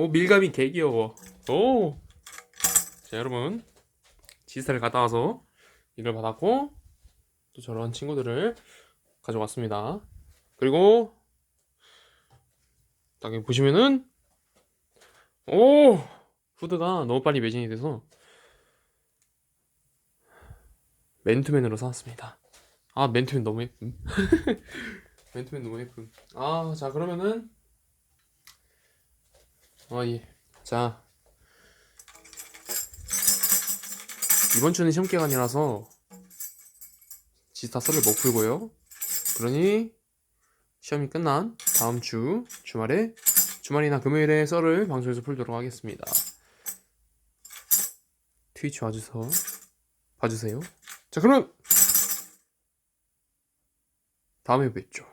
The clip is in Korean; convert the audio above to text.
오 밀감이 개 귀여워. 오. 자 여러분 지스타를 갔다 와서 이걸 받았고 또 저런 친구들을 가져왔습니다. 그리고 딱 여기 보시면은 오 후드가 너무 빨리 매진이 돼서 맨투맨으로 사왔습니다. 아 맨투맨 너무 예쁨. 맨투맨 너무 예쁨. 아 자 그러면은 아 예. 자 이번 주는 시험 기간이라서 지스타 썰을 못 풀고요. 그러니 시험이 끝난 다음 주 주말에 주말이나 금요일에 썰을 방송에서 풀도록 하겠습니다. 트위치 와주서 봐주세요. 자 그럼 다음에 뵙죠.